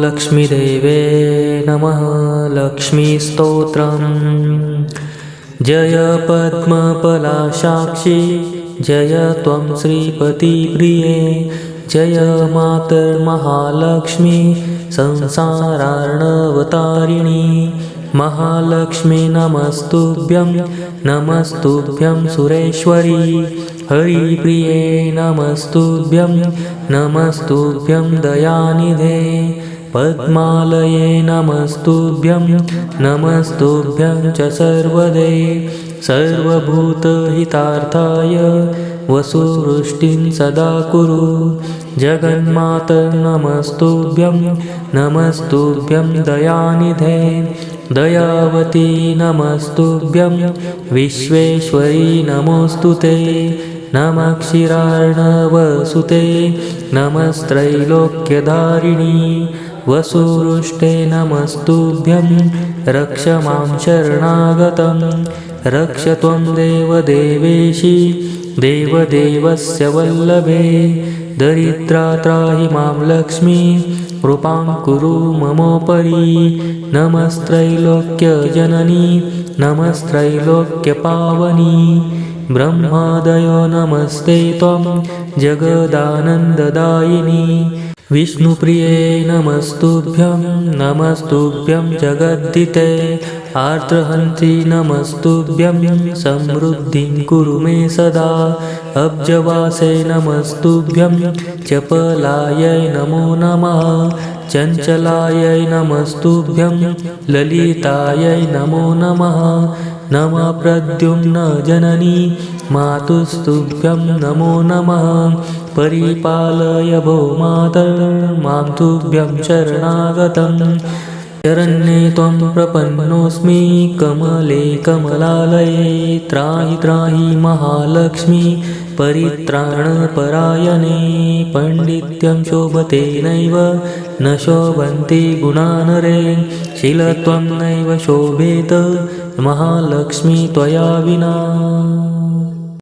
लक्ष्मीदेवे नमः लक्ष्मीस्तोत्रम्। जय पद्मपलाशाक्षी जय त्वं श्रीपतिप्रिये। जय मातर्महालक्ष्मी संसारार्णवतारिणी। महालक्ष्मी नमस्तुभ्यं नमस्तुभ्यं सुरेश्वरी हरिप्रिये नमस्तुभ्यं नमस्तुभ्यं दयानिधे। पद्मालये नमस्तुभ्यं नमस्तुभ्यं च सर्वदे। सर्वभूतहितार्थाय वसुवृष्टिं सदा कुरु। जगन्मात नमस्तुभ्यं नमस्तुभ्यं दयानिधे। दयावती नमस्तुभ्यं विश्वेश्वरी नमोऽस्तु ते नमः नमस्त्रैलोक्यधारिणी वसुवृष्टे नमस्तुभ्यं रक्ष मां शरणागतं। रक्ष त्वं देवदेवेशी देवदेवस्य वल्लभे। दरिद्रा त्राहि मां लक्ष्मी कृपां कुरु ममोपरि। नमस्त्रैलोक्यजननी नमस्त्रैलोक्यपावनी ब्रह्मादयो नमस्ते त्वं जगदानन्ददायिनी। विष्णुप्रिये नमस्तुभ्यं नमस्तुभ्यं जगद्दिते। आर्द्रहन्ति नमस्तुभ्यं समृद्धिं कुरु मे सदा। अब्जवासे नमस्तुभ्यं चपलायै नमो नमः। चञ्चलायै नमस्तुभ्यं ललितायै नमो नमः नमः प्रद्युम्नजननी मातुस्तुभ्यं नमो नमः। परिपालय भो मातर्मां तुभ्यं शरणागतम् शरण्ये त्वं प्रपन्नोऽस्मि कमले कमलालये त्राहि त्राहि महालक्ष्मी परित्राणपरायणे पण्डित्यं शोभते नैव न शोभन्ति गुणानरे। शीलत्वं नैव शोभेत महालक्ष्मी त्वया विना।